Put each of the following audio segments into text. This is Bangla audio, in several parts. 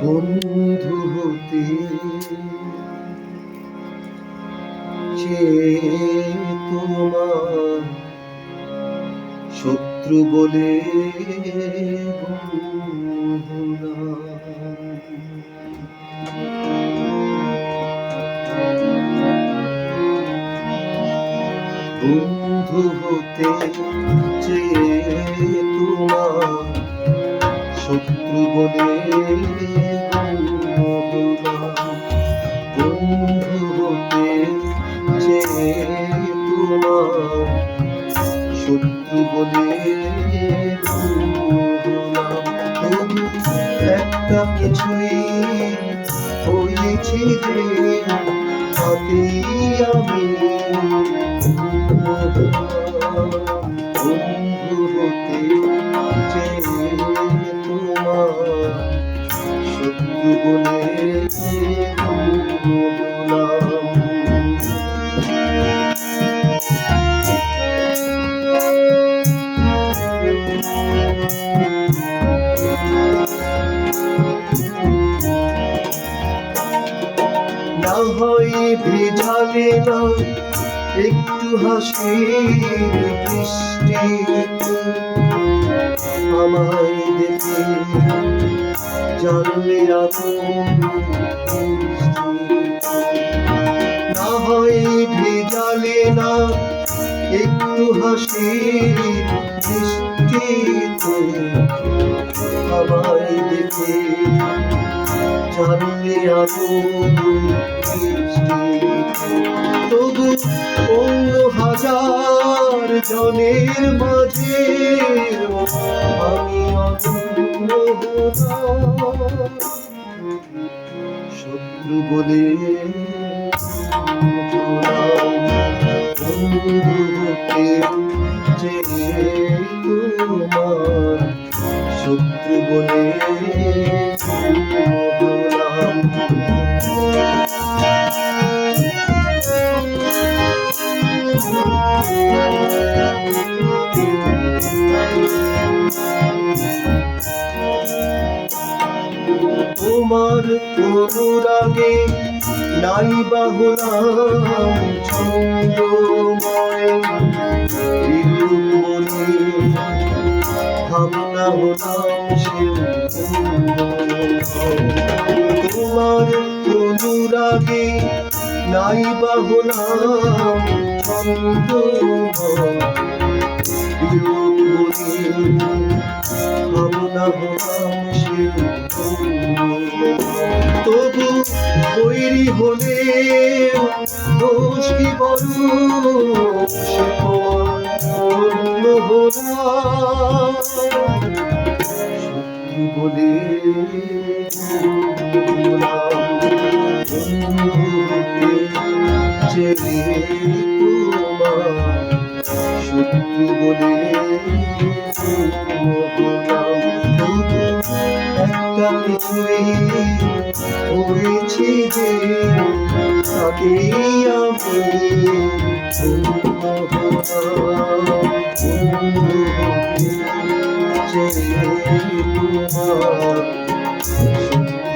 বন্ধু হতে তোমার শত্রু বলে বন্ধু হতে যে তোমার শত্রু বলে হতে শত্রু বলে একটা কিছুই হয়েছি যে তাতেই আমি বন্ধু হতে না হয় ভেজালে না একটু হাসি বৃষ্টি। আমায় দেখে জানলে না হয় ভেজালে না একটু হাসি বৃষ্টিতে আমায় দেখে জানলে তবু অন্য হাজার জনের মাঝে আমি। শত্রু বলে তোমার শত্রু বলে। তোমার নাই বাহুলাম বিরূপমণি ভাবনা হলাম তোমার অনুরাগে নাই ছন্দময় বিরূপমণি ভাবনা হলাম সে তবু বৈরি হলে দোষ কি সে একটা কিছুই হয়েছে যে তাকেই আমি যে তোমার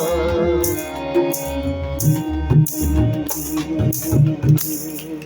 Thank you.